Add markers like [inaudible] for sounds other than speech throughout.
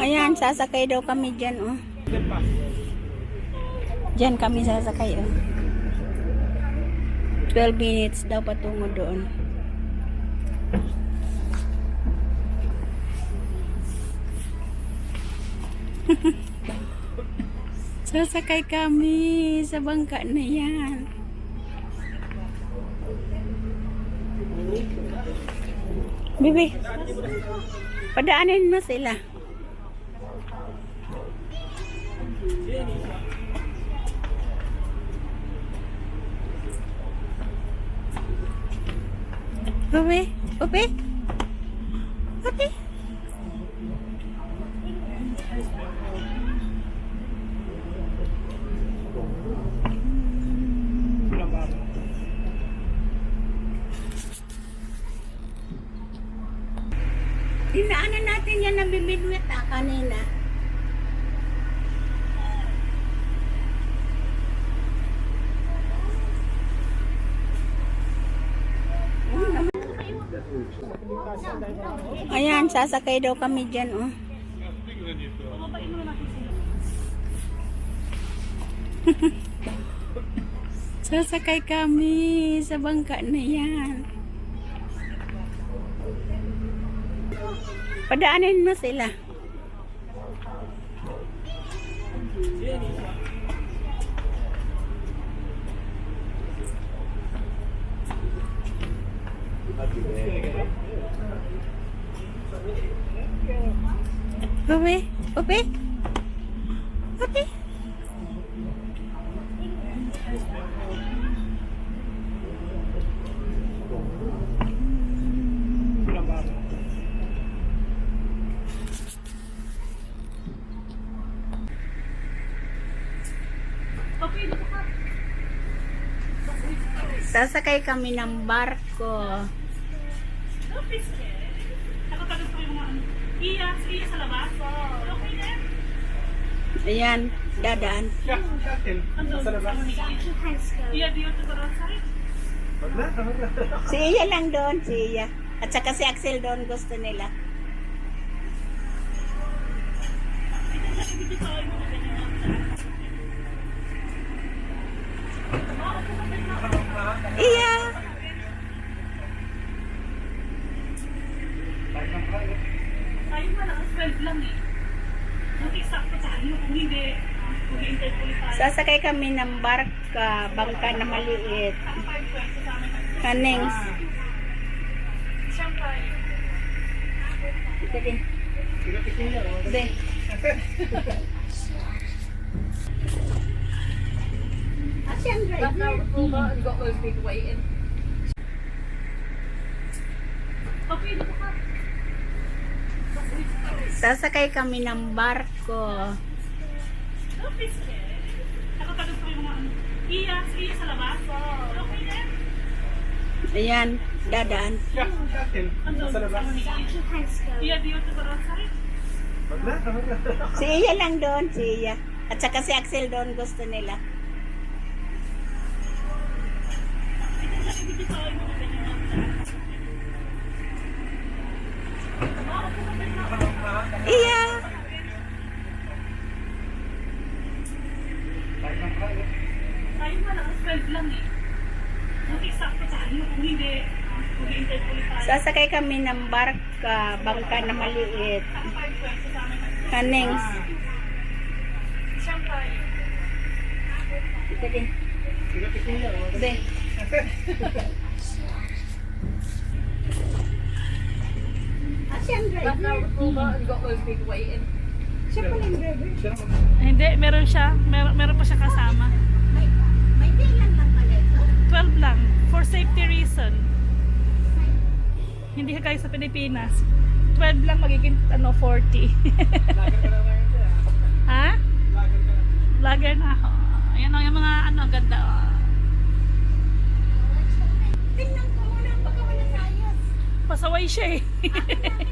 Ayan, sasakay daw kami dyan, oh. Dyan kami sasakay, oh. 12 minutes daw patungo doon. [laughs] sasakay kami sa bangka na yan. Bibi, padaanin mo sila. Bibi, Bibi, Bibi. Dinaanan natin yan na bibidwit ah, kanina. Ayan, sasakay daw kami dyan, oh. [laughs] sasakay kami sa bangka na yan. Padaanin mo sila. Upi, upi, upi. Sasakay kami ng barko. Ayan, dadaan. Si Iya lang doon, si Iya. At saka si Axel doon gusto nila. Iya. Tayo na lang, 12 lang eh. Kung eksakto tayo, kung hindi. Sasakay kami ng barka, bangka na maliit. Saka 5 pesos sa Office eh. Nakapagod pa yung mga ano. Iya, iya sa labas. Okay na. Ayan, dadaan. Si Iya lang doon, si Iya. At saka si Axel doon gusto nila. Iya. Tayo na lang, 12 lang eh. Kung eksakto tayo, kung hindi. Sasakay kami ng barka, bangka na maliit. Saka 5 pesos sa amin. Kanings. Siyempre. Ito din. Ito. Asian Siya pala yung driver. Hindi, meron siya. Meron, meron pa siya kasama. May, may bilang lang pala ito. 12 lang. For safety reason. Hindi ka sa Pilipinas. 12 lang magiging ano 40. [laughs] ha? Vlogger na ako. Ayan o, yung mga ano, ganda. Oh. Tingnan ko muna, baka wala sayas. Pasaway siya eh. [laughs]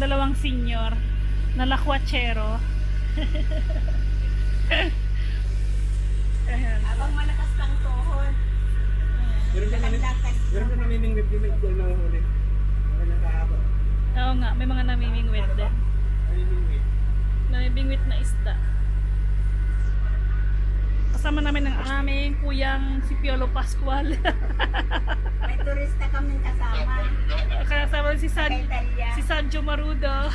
dalawang senior na lakwachero. [laughs] Ayan. Abang malakas kang tuhod. Meron ka namin, meron ka namimingwit-gimit ko na ulit. Wala kahaba. Oo nga, may mga namimingwit din. Namimingwit. Namimingwit na isda. Kasama namin ang aming kuyang si Piolo Pascual. [laughs] May turista kaming kasama. Kasama si San si Sanjo Marudo.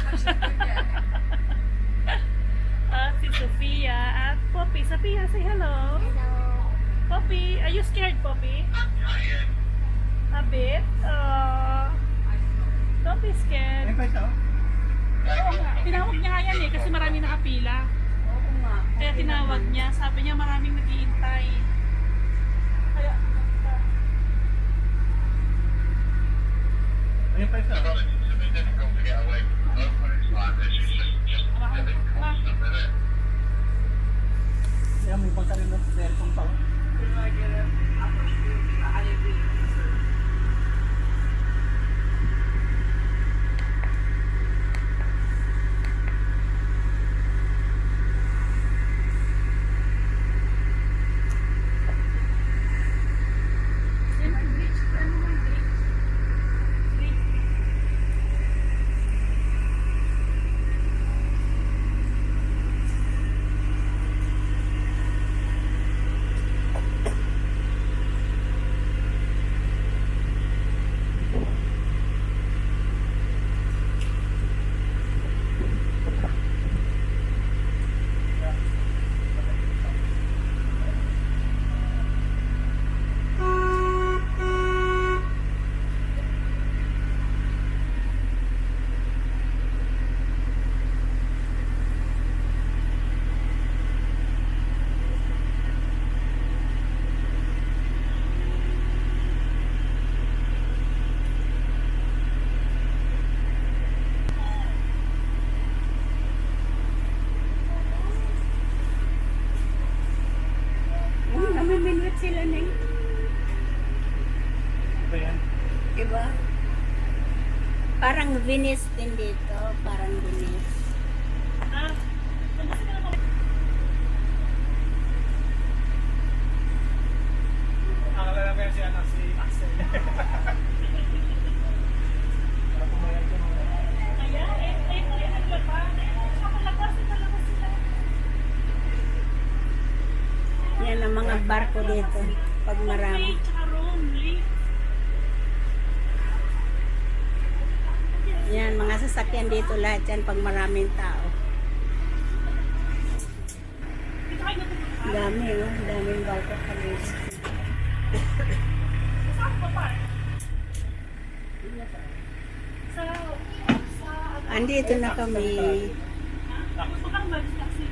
at [laughs] si Sofia at Poppy. Sofia, say hello. Hello. Poppy, are you scared, Poppy? A bit? Uh, don't be Ay, scared. pa ito? Oo nga, tinawag niya nga yan eh kasi marami nakapila. Kaya tinawag niya, sabi niya maraming naghihintay. Kaya, Ayun pa ito. It's a bit difficult to get away from the boat when it's like this. It's just, just living constant with it. Kaya may bangka rin na. Meron kong tao. Yan ang bridge. Ano mo yung bridge? Bridge. Oo, namiminwit sila na yun. Ito yan. Diba? Parang Venice din dito. Parang Venice. Ah, mo yan si, ano, si Axel. Yan ang mga barko dito. Pag marami. Tsaka. Yan, mga sasakyan dito lahat yan pag maraming tao. Kayo Dami, oh. Daming barko kami. Andito na kami. Tapos baka mag taxi.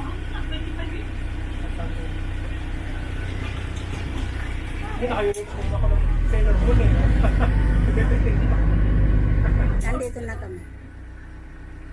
Mahal na, 25 yun. Hindi ako ng Sailor Moon eh. Nandito na kami.